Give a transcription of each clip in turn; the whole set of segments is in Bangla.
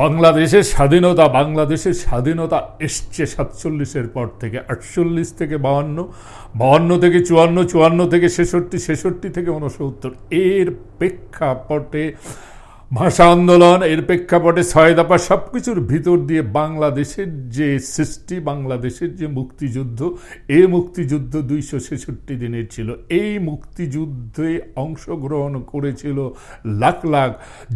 বাংলাদেশের স্বাধীনতা বাংলাদেশের স্বাধীনতা এসছে সাতচল্লিশের পর থেকে, আটচল্লিশ থেকে বাহান্ন বাহান্ন থেকে চুয়ান্ন চুয়ান্ন থেকে ছেষট্টি ছেষট্টি থেকে উনসত্তর এর প্রেক্ষাপটে ভাষা আন্দোলন, এর প্রেক্ষাপটে ছয় দফা সব কিছুর ভিতর দিয়ে বাংলাদেশের যে সৃষ্টি, বাংলাদেশের যে মুক্তিযুদ্ধ এই মুক্তিযুদ্ধ দুইশো ছেষট্টি দিনের ছিল। এই মুক্তিযুদ্ধে অংশগ্রহণ করেছিল লাখ লাখ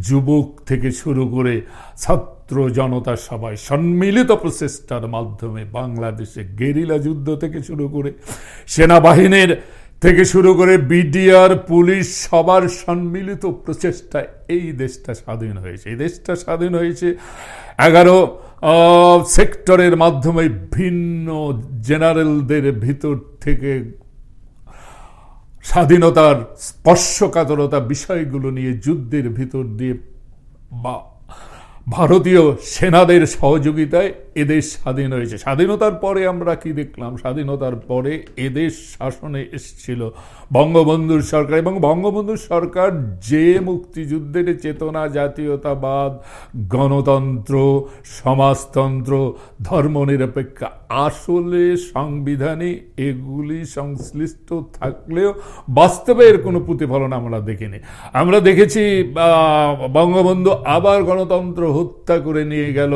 যুবক থেকে শুরু করে ছাত্র জনতা সবাই। সম্মিলিত প্রচেষ্টার মাধ্যমে বাংলাদেশে গেরিলা যুদ্ধ থেকে শুরু করে সেনাবাহিনীর থেকে শুরু করে বিডিআর, পুলিশ, সবার সম্মিলিত প্রচেষ্টায় এই দেশটা স্বাধীন হয়েছে। এই দেশটা স্বাধীন হয়েছে এগারো সেক্টরের মাধ্যমে ভিন্ন জেনারেলদের ভিতর থেকে স্বাধীনতার স্পর্শকাতরতা বিষয়গুলো নিয়ে যুদ্ধের ভিতর দিয়ে বা, ভারতীয় সেনাদের সহযোগিতায় এদেশ স্বাধীন হয়েছে। স্বাধীনতার পরে আমরা কি দেখলাম? স্বাধীনতার পরে এদেশ শাসনে এসেছিল বঙ্গবন্ধুর সরকার এবং বঙ্গবন্ধুর সরকার যে মুক্তিযুদ্ধের চেতনা জাতীয়তাবাদ গণতন্ত্র সমাজতন্ত্র ধর্মনিরপেক্ষ আসলে সংবিধানে এগুলি সংশ্লিষ্ট থাকলেও বাস্তবে এর কোনো প্রতিফলন আমরা দেখিনি। আমরা দেখেছি বঙ্গবন্ধু আবার গণতন্ত্র হত্যা করে নিয়ে গেল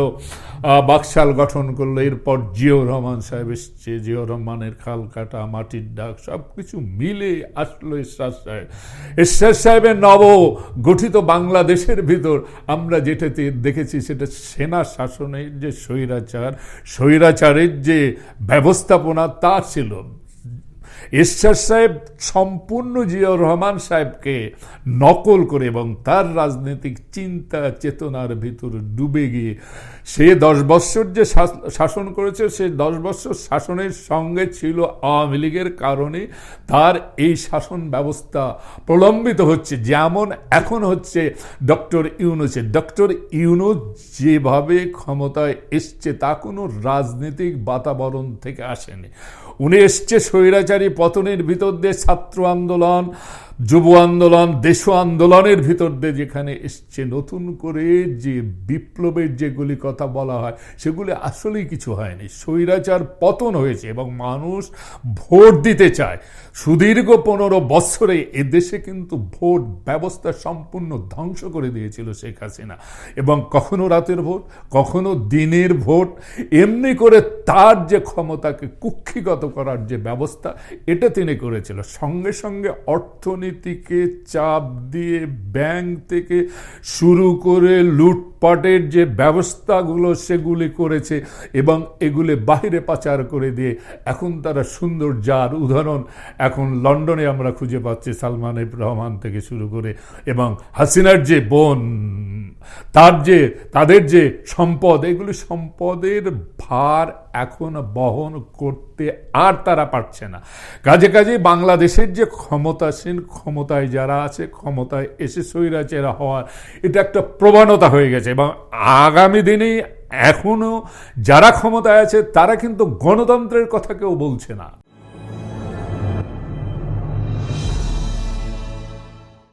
আহ, বাকশাল গঠন করল, এরপর জিয়র রহমান সাহেব এসছে জিয়র রহমানের খাল কাটা, মাটির ডাক সব কিছু মিলে আসলো ঈশ্বর সাহেব। ঈশ্বর সাহেবের নব গঠিত বাংলাদেশের ভিতর আমরা যেটাতে দেখেছি, সেটা সেনা শাসনের যে স্বৈরাচার, স্বৈরাচারের যে ব্যবস্থাপনা, তা ছিল। ঈশ্বর সাহেব সম্পূর্ণ জিয়াউর রহমান সাহেবকে নকল করে এবং তার রাজনৈতিক চিন্তা, চেতনার ভিতর ডুবে গিয়ে সে দশ বৎসর যে শাস- শাসন করেছে, সে দশ বৎসর শাসনের সঙ্গে ছিল আওয়ামী লীগের কারণে তার এই শাসন ব্যবস্থা প্রলম্বিত হচ্ছে যেমন এখন হচ্ছে ডক্টর ইউনুসের। ডক্টর ইউনুস যেভাবে ক্ষমতায় এসছে তা কোনো রাজনৈতিক বাতাবরণ থেকে আসেনি। উনি এসছে স্বৈরাচারী পতনের ভিতর দিয়ে ছাত্র আন্দোলন। যুব আন্দোলন, দেশ আন্দোলনের ভিতর দিয়ে যেখানে এসছে নতুন করে যে বিপ্লবের যেগুলি কথা বলা হয়, সেগুলি আসলেই কিছু হয়নি। স্বৈরাচার পতন হয়েছে এবং মানুষ ভোট দিতে চায়। সুদীর্ঘ পনেরো বছরে এদেশে কিন্তু ভোট ব্যবস্থা সম্পূর্ণ ধ্বংস করে দিয়েছিল শেখ হাসিনা। এবং কখনো রাতের ভোট, কখনো দিনের ভোট, এমনি করে তার যে ক্ষমতাকে কুক্ষিগত করার যে ব্যবস্থা, এটা তিনি করেছিল। সঙ্গে সঙ্গে অর্থনীতিকে চাপ দিয়ে ব্যাংক থেকে শুরু করে লুটপাটের যে ব্যবস্থাগুলো সেগুলি করেছে এবং এগুলি বাহিরে পাচার করে দিয়ে এখন তারা সুন্দর যার উদাহরণ। এখন লন্ডনে আমরা খুঁজে পাচ্ছি সালমান রহমান থেকে শুরু করে এবং হাসিনার যে বোন, তার যে, তাদের যে সম্পদ, এগুলি সম্পদের ভার এখন বহন করতে আর তারা পারছে না। কাজে কাজে বাংলাদেশের যে ক্ষমতাসীন, ক্ষমতায় যারা আছে, ক্ষমতায় এসে স্বৈরাচেরা হওয়ার, এটা একটা প্রবণতা হয়ে গেছে। এবং আগামী দিনে এখনও যারা ক্ষমতায় আছে তারা কিন্তু গণতন্ত্রের কথা কেউ বলছে না।